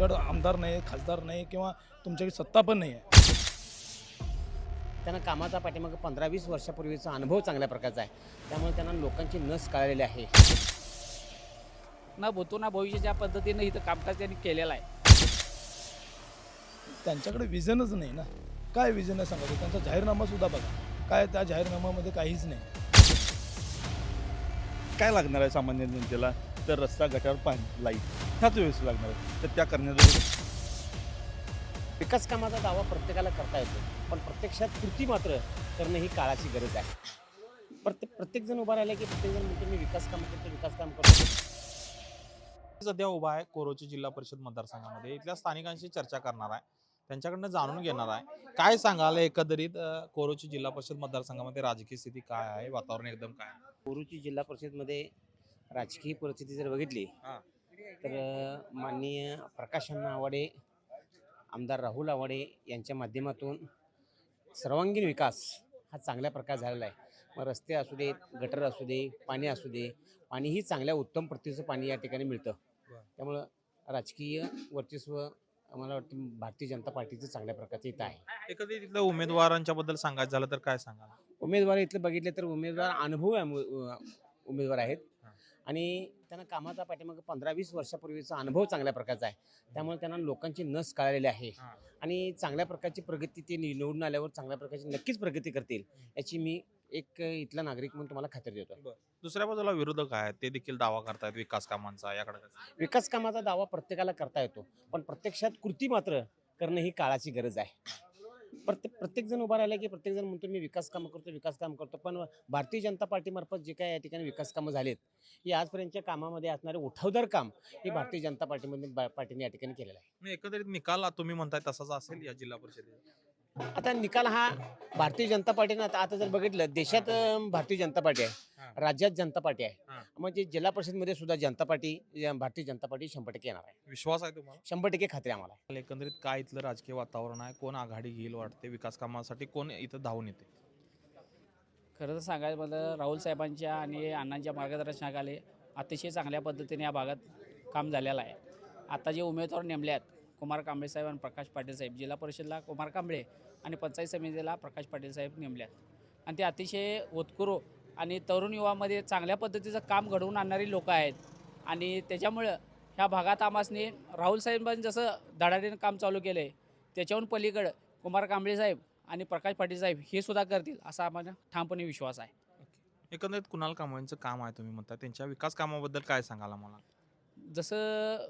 तुमच्याकडं आमदार नाही खासदार नाही किंवा तुमच्याकडे सत्ता पण नाही आहे. त्यांना कामाचा पाठीमागे पंधरा वीस वर्षापूर्वीचा अनुभव चांगल्या प्रकारचा आहे. त्यामुळे त्यांना लोकांची नस कळलेली आहे. ना भूतो ना भविष्य ज्या पद्धतीनं इथं कामकाज त्यांनी केलेलं आहे. त्यांच्याकडे विजनच नाही ना. काय विजन आहे सांगा त्यांचा जाहीरनामा सुद्धा बघा. काय त्या जाहीरनाम्यामध्ये काहीच नाही. काय लागणार आहे सामान्य जनतेला? तर रस्ता गटार पाणी लाइट. ह्याच व्यवस्था लागणार आहे. तर त्या करण्यासाठी विकास कामाचा दावा प्रत्येकाला करता येतो पण प्रत्यक्षात कृती मात्र करणं ही काळाची गरज आहे. प्रत्येक प्रत्येकजण उभा राहिला की प्रत्येकजण म्हणतो मी विकास काम करतो विकास काम करतो. सध्या उभा आहे कोरोची जिल्हा परिषद मतदारसंघामध्ये. इथल्या स्थानिकांशी चर्चा करणार आहे. त्यांच्याकडनं जाणून घेणार आहे. काय सांगाल एकंदरीत अं, कोरोची जिल्हा परिषद मतदारसंघामध्ये राजकीय स्थिती काय आहे? वातावरण एकदम काय आहे? कोरूची जिल्हा परिषदमध्ये राजकीय परिस्थिती जर बघितली हा. तर माननीय प्रकाश अण्णा आवाडे आमदार राहुल आवाडे यांच्या माध्यमातून सर्वांगीण विकास हा चांगल्या प्रकारे झालेला आहे मग रस्ते असू देत गटर असू दे पाणी असू दे पाणीही चांगल्या उत्तम प्रतीचं पाणी या ठिकाणी मिळतं. त्यामुळं राजकीय वर्चस्व मला वाटतं भारतीय जनता पार्टीचं चांगल्या प्रकारचं इथं आहे एकंदरीत इथल्या उमेदवारांच्या बद्दल सांगायचं झालं तर काय सांगाल उमेदवार इथलं बघितले तर उमेदवार अनुभव उमेदवार आहेत. आणि त्यांना कामाचा पाठीमागे पंधरा वीस वर्षापूर्वीचा अनुभव चांगल्या प्रकारचा आहे. त्यामुळे त्यांना लोकांची नस कळलेली आहे. आणि चांगल्या प्रकारची प्रगती ते निवडून आल्यावर चांगल्या प्रकारची नक्कीच प्रगती करतील याची मी एक इथला नागरिक म्हणून तुम्हाला खात्री देतो दुसऱ्या बाजूला विरोधक आहेत ते देखील दावा करतायत विकास कामांचा याकडे? विकास कामाचा दावा प्रत्येकाला करता येतो पण प्रत्यक्षात कृती मात्र करणं ही काळाची गरज आहे. प्रत्येक प्रत्येकजण उभा राहिला की प्रत्येकजण म्हणतो मी विकास कामं करतो विकास काम करतो. पण भारतीय जनता पार्टीमार्फत जे काय या ठिकाणी विकास कामं झालेत ही आजपर्यंतच्या कामामध्ये असणारे उठावदार काम हे भारतीय जनता पार्टीमध्ये बा- पार्टीने या ठिकाणी केलेलं आहे. मग एकंदरीत निकाल तुम्ही म्हणताय तसाच असेल या जिल्हा परिषदेचा? आता निकाल हा भारतीय जनता पार्टीनं आता आता जर बघितलं देशात अं, भारतीय जनता पार्टी आहे. हा. राज्यात जनता पार्टी आहे. म्हणजे जिल्हा परिषदमध्ये सुद्धा जनता पार्टी या भारतीय जनता पार्टी शंभर टक्के येणार आहे. विश्वास आहे तुम्हाला? शंभर टक्के खात्री आम्हाला आहे. एकंदरीत काय इथलं राजकीय वातावरण आहे? कोण आघाडी घेईल वाटते? विकास कामासाठी कोण इथं धावून येते? खरं तर सांगायचं म्हणलं राहुल साहेबांच्या आणि अण्णांच्या मार्गदर्शनाखाली अतिशय चांगल्या पद्धतीने या भागात काम झालेलं आहे. आता जे उमेदवार नेमले आहेत कुमार कांबळे साहेब आणि प्रकाश पाटील साहेब जिल्हा परिषदला कुमार कांबळे आणि पंचायत समितीला प्रकाश पाटील साहेब नेमले आहेत. आणि ते अतिशय उत्कृ आणि तरुण युवामध्ये चांगल्या पद्धतीचं काम घडवून आणणारी लोकं आहेत. आणि त्याच्यामुळं ह्या भागात आमासने राहुल साहेबांनी जसं धडाडीनं काम चालू केलं आहे त्याच्याहून पलीकडं कुमार कांबळे साहेब आणि प्रकाश पाटील साहेब हे सुद्धा करतील असा आम्हाला ठामपणे विश्वास आहे. एकंदरीत कुणाल कामांचं काम आहे तुम्ही म्हणता? त्यांच्या विकास कामाबद्दल काय सांगाल आम्हाला? जसं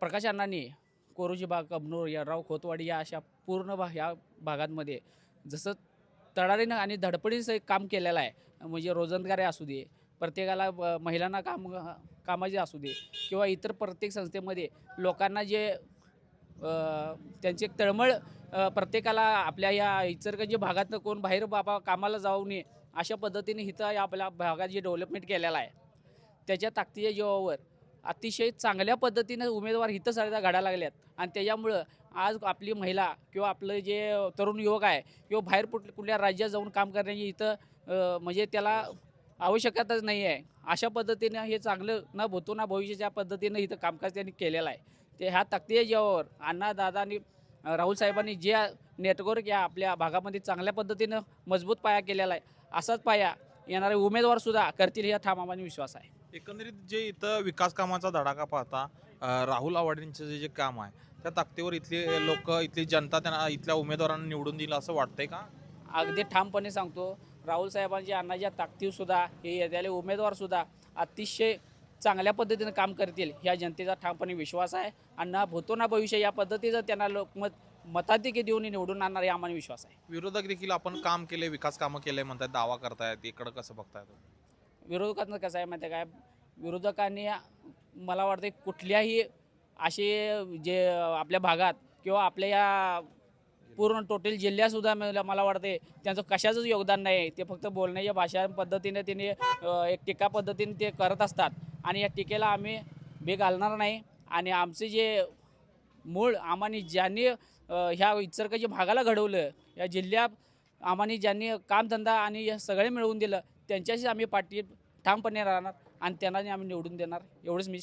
प्रकाश अण्णांनी कोरोजी बाग अबनूर या राव खोतवाडी या अशा पूर्ण भा ह्या भागांमध्ये जसं तडारीनं आणि धडपडीचं एक काम केलेलं आहे म्हणजे रोजंदारी असू दे प्रत्येकाला महिलांना काम कामाचे असू दे किंवा इतर प्रत्येक संस्थेमध्ये लोकांना जे त्यांचे त्यांची एक तळमळ प्रत्येकाला आपल्या या इचरकंजी भागातनं कोण बाहेर बाबा कामाला जाऊ नये अशा पद्धतीने इथं या आपल्या भागात जे डेव्हलपमेंट केलेलं आहे त्याच्या ताकदीच्या जीवावर अतिशय चांगल्या पद्धतीनं उमेदवार इथं सध्या घडा लागल्यात. आणि त्याच्यामुळं आज आपली महिला किंवा आपलं जे तरुण युवक आहे किंवा बाहेर कुठ कुठल्या राज्यात जाऊन काम करण्याची इथं म्हणजे त्याला आवश्यकताच नाही आहे. अशा पद्धतीनं हे चांगलं न भूतो ना भविष्याच्या पद्धतीनं इथं कामकाज त्यांनी केलेलं आहे. ते ह्या तक्तीय जीवावर अण्णा दादा आणि राहुल साहेबांनी जे नेटवर्क या आपल्या भागामध्ये चांगल्या पद्धतीनं मजबूत पाया केलेला आहे असाच पाया येणारे उमेदवार सुद्धा करतील या आम्हाला विश्वास आहे. एकंदरीत जे इथं विकास कामाचा धडाका पाहता राहुल आवाडेंचं जे जे काम आहे त्या ताकदीवर इथली लोक इथली जनता त्यांना इथल्या उमेदवारांना निवडून दिलं असं वाटतंय का? अगदी ठामपणे सांगतो राहुल साहेबांच्या अण्णाच्या ताकदीवर सुद्धा हे येत्याले उमेदवार सुद्धा अतिशय चांगल्या पद्धतीनं काम करतील ह्या जनतेचा ठामपणे विश्वास आहे. अण्णा भूतो ना भविष्य या पद्धतीचं त्यांना लोकमत मताधिके देऊन निवडून आणणार या आम्हाला विश्वास आहे. विरोधक देखील आपण काम केले विकास कामं केले म्हणतात दावा करतायत इकडं कसं बघताय तुम्ही? विरोधकांचं कसं आहे माहिती आहे काय? विरोधकांनी मला वाटते कुठल्याही असे जे आपल्या भागात किंवा आपल्या या पूर्ण टोटल जिल्ह्यातसुद्धा मला मला वाटते त्यांचं कशाचंच योगदान नाही ते फक्त बोलण्याच्या भाषा पद्धतीने त्यांनी अ, एक टीका पद्धतीने ते करत असतात. आणि या टीकेला आम्ही बे घालणार नाही. आणि आमचे जे मूळ आम्हाने ज्यांनी ह्या इचरकाच्या भागाला घडवलं या जिल्ह्यात आम्हाने ज्यांनी कामधंदा आणि हे सगळे मिळवून दिलं त्यांच्याशी आम्ही पाठी ठामपणे राहणार आणि त्यांना आम्ही निवडून देणार. एवढंच मी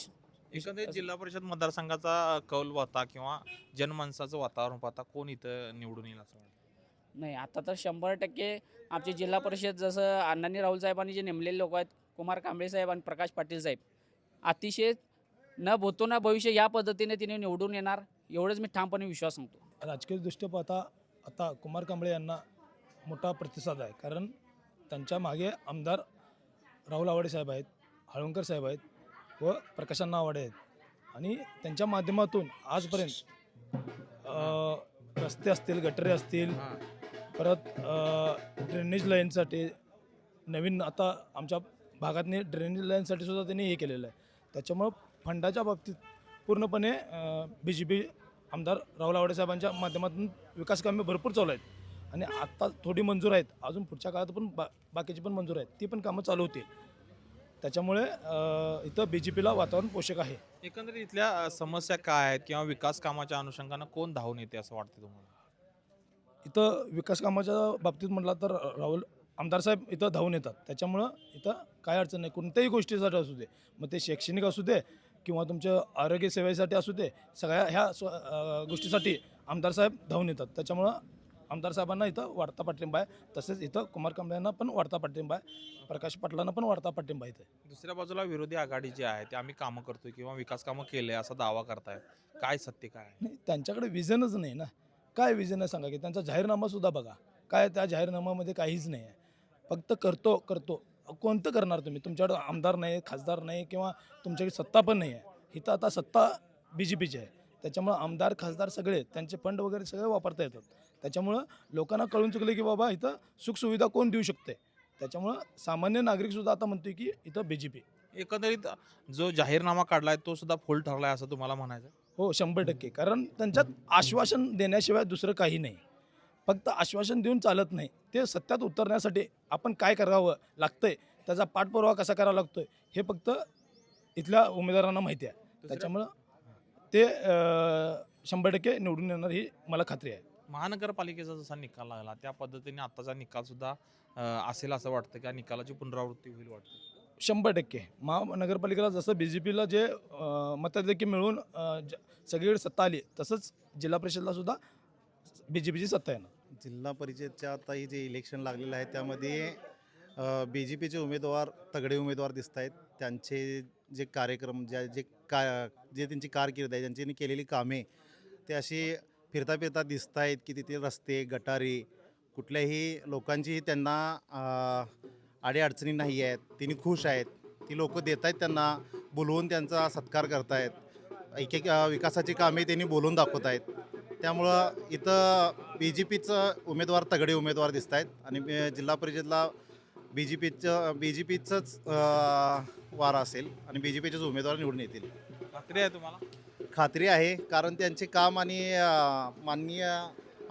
एकंदरीत जिल्हा परिषद मतदारसंघाचा कौल होता किंवा जनमानसाचं वातावरण पाहता कोण इथं निवडून येईल असं नाही आता तर शंभर टक्के आमची जिल्हा परिषद जसं अण्णांनी राहुल साहेबांनी जे नेमलेले लोक आहेत कुमार कांबळे साहेब आणि प्रकाश पाटील साहेब अतिशय न भूतो ना भविष्य या पद्धतीने तिने निवडून येणार एवढंच मी ठामपणे विश्वास सांगतो. राजकीय दृष्ट्या पाहता आता कुमार कांबळे यांना मोठा प्रतिसाद आहे. कारण त्यांच्या मागे आमदार राहुल आवाडे साहेब आहेत हळवंकर साहेब आहेत व प्रकाशांना आवाडे आहेत. आणि त्यांच्या माध्यमातून आजपर्यंत अ, रस्ते असतील गटरे असतील परत अ, ड्रेनेज लाईनसाठी नवीन आता आमच्या भागातनी ड्रेनेज लाईनसाठी सुद्धा त्यांनी हे केलेलं आहे. त्याच्यामुळं फंडाच्या बाबतीत पूर्णपणे बी जे पी आमदार राहुल आवडे साहेबांच्या माध्यमातून विकास कामे भरपूर चालू आहेत. आणि आत्ता थोडी मंजूर आहेत. अजून पुढच्या काळात पण बा बाकीची पण मंजूर आहेत. ती पण कामं चालू होतील. त्याच्यामुळे इथं बी जे पीला वातावरण पोषक आहे. एकंदरीत इथल्या समस्या काय आहेत किंवा विकास कामाच्या अनुषंगानं कोण धावून येते असं वाटतं तुम्हाला? इथं विकास कामाच्या बाबतीत म्हटलं तर राहुल आमदार साहेब इथं धावून येतात. त्याच्यामुळं इथं काय अडचण नाही. कोणत्याही गोष्टीसाठी असू दे. मग ते शैक्षणिक असू दे किंवा तुमच्या आरोग्य सेवेसाठी असू दे सगळ्या ह्या स्व गोष्टीसाठी आमदार साहेब धावून येतात. त्याच्यामुळं आमदार साहेबांना इथं वाढता पाठिंबा आहे. तसेच इथं कुमार कांबळ्यांना पण वाढता पाठिंबा आहे. प्रकाश पाटलांना पण वाढता पाठिंबा इथे. दुसऱ्या बाजूला विरोधी आघाडी जी आहे ते आम्ही कामं करतोय किंवा विकास कामं केले असा दावा करतायत काय सत्य काय? नाही त्यांच्याकडे विजनच नाही ना. काय विजन आहे सांगा की त्यांचा जाहीरनामा सुद्धा बघा. काय त्या जाहीरनामामध्ये काहीच नाही आहे. फक्त करतो करतो. कोणतं करणार तुम्ही? तुमच्याकडे आमदार नाही खासदार नाही किंवा तुमच्याकडे सत्ता पण नाही आहे. इथं आता सत्ता बी जे पीची आहे. त्याच्यामुळं आमदार खासदार सगळे त्यांचे फंड वगैरे सगळे वापरता येतात. त्याच्यामुळं लोकांना कळून चुकले की बाबा इथं सुखसुविधा कोण देऊ शकते? त्याच्यामुळं सामान्य नागरिकसुद्धा आता म्हणतोय की इथं बी जे पी एकंदरीत जो जाहीरनामा काढलाय तो सुद्धा फुल ठरलाय असं तुम्हाला म्हणायचं हो शंभर टक्के. कारण त्यांच्यात आश्वासन देण्याशिवाय दुसरं काही नाही. फक्त आश्वासन देऊन चालत नाही. ते सत्यात उतरण्यासाठी आपण काय करावं लागतंय? त्याचा पाठपुरावा कसा करावा लागतोय? हे फक्त इथल्या उमेदवारांना माहिती आहे. त्याच्यामुळं ते शंभर टक्के निवडून येणार ही मला खात्री आहे. महानगरपालिकेचा जसा निकाल लागला त्या पद्धतीने आताचा निकाल सुद्धा अं, असेल असं वाटतं की? निकालाची पुनरावृत्ती होईल वाटतं? शंभर टक्के. महानगरपालिकेला जसं बी जे पीला जे मताधिक्य मिळून सगळीकडे सत्ता आली तसंच जिल्हा परिषदला सुद्धा बी जे पीची सत्ता येणार जिल्हा परिषदच्या आता ही जे इलेक्शन लागलेलं आहे त्यामध्ये बी जे पीचे उमेदवार तगडे उमेदवार दिसत आहेत. त्यांचे जे कार्यक्रम ज्या जे का जे त्यांची कारकीर्द आहे ज्यांची केलेली कामे ते अशी फिरता फिरता दिसत आहेत की तिथे रस्ते गटारी कुठल्याही लोकांची त्यांना अडीअडचणी नाही आहेत. तिने खुश आहेत. ती लोक देत आहेत त्यांना बोलवून त्यांचा सत्कार करतायत एक एक विकासाची कामे त्यांनी बोलून दाखवत आहेत. त्यामुळं इथं बी जे पीचं उमेदवार तगडे उमेदवार दिसत आहेत आणि जिल्हा परिषदला बी जे पीचं बी जे पीचंच वारा असेल. आणि बी जे पीचेच उमेदवार निवडून येतील. खात्री आहे तुम्हाला? खात्री आहे. कारण त्यांचे काम आणि माननीय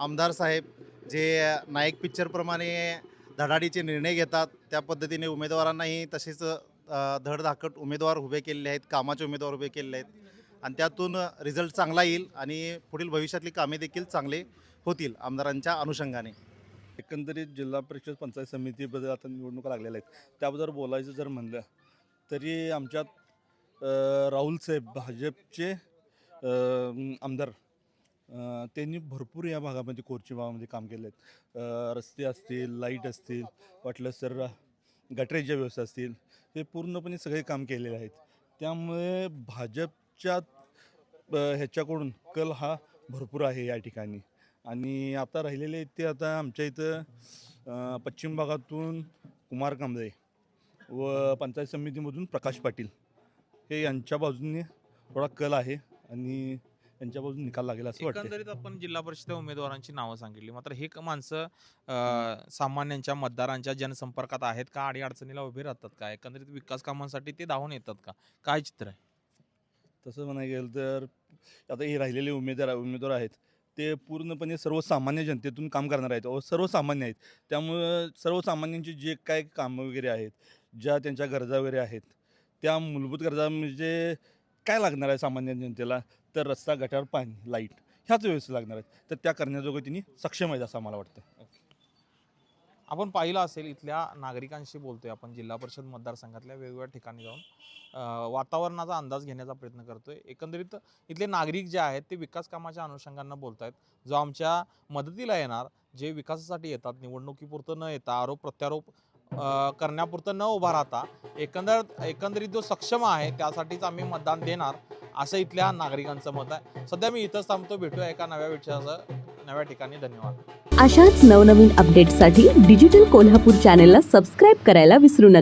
आमदार साहेब जे नायक पिक्चरप्रमाणे धडाडीचे निर्णय घेतात त्या पद्धतीने उमेदवारांनाही तसेच धडधाकट उमेदवार उभे केलेले आहेत कामाचे उमेदवार उभे केलेले आहेत. आणि त्यातून रिझल्ट चांगला येईल आणि पुढील भविष्यातली कामे देखील चांगले होतील आमदारांच्या अनुषंगाने. एकंदरीत जिल्हा परिषद पंचायत समितीबद्दल आता निवडणुका लागलेल्या आहेत. त्याबद्दल बोलायचं जर म्हणलं तरी आमच्यात राहुल साहेब भाजपचे आमदार त्यांनी भरपूर या भागामध्ये कोरची भागामध्ये काम केले आहेत. रस्ते असतील लाइट असतील वाटलं तर गटरेच्या व्यवस्था असतील हे पूर्णपणे सगळे काम केलेले आहेत. त्यामुळे भाजप अ, ह्याच्याकडून कल हा भरपूर आहे या ठिकाणी. आणि आता राहिलेले ते आता आमच्या इथं पश्चिम भागातून कुमार कांबळे व पंचायत समितीमधून प्रकाश पाटील हे यांच्या बाजूने थोडा कल आहे आणि यांच्या बाजूने निकाल लागेल असं वाटतं एकंदरीत आपण जिल्हा परिषद उमेदवारांची नावं सांगितली. मात्र हे माणसं सामान्यांच्या मतदारांच्या जनसंपर्कात आहेत का? आणि अडचणीला उभे राहतात का? एकंदरीत विकास कामांसाठी ते धावून येतात का? काय चित्र आहे? तसं म्हणायला गेलं तर आता हे राहिलेले उमेदवार उमेदवार आहेत ते पूर्णपणे सर्वसामान्य जनतेतून काम करणार आहेत. व सर्वसामान्य आहेत. त्यामुळं सर्वसामान्यांची जे काय कामं वगैरे आहेत ज्या त्यांच्या गरजा वगैरे आहेत त्या मूलभूत गरजा म्हणजे काय लागणार आहे सामान्य जनतेला? तर रस्ता गटार पाणी लाइट ह्याच व्यवस्था लागणार आहेत. तर त्या करण्याजोगं त्यांनी सक्षम आहेत असं मला वाटतं. आपण पाहिलं असेल इथल्या नागरिकांशी बोलतोय आपण जिल्हा परिषद मतदारसंघातल्या वेगवेगळ्या ठिकाणी जाऊन वातावरणाचा अंदाज घेण्याचा प्रयत्न करतोय. एकंदरीत इथले नागरिक जे आहेत ते विकास कामाच्या अनुषंगानं बोलत आहेत जो आमच्या मदतीला येणार जे विकासासाठी येतात निवडणुकीपुरतं न येता आरोप प्रत्यारोप करण्यापुरतं न उभा राहता एकंदर एकंदरीत जो सक्षम आहे त्यासाठीच आम्ही मतदान देणार असं इथल्या नागरिकांचं मत आहे. सध्या मी इथंच थांबतो भेटूया एका नव्या विषयाचं. नव्या ठिकाणी धन्यवाद. अशाच नवनवीन अपडेटसाठी डिजिटल कोल्हापूर चॅनेलला सबस्क्राईब करायला विसरू नका.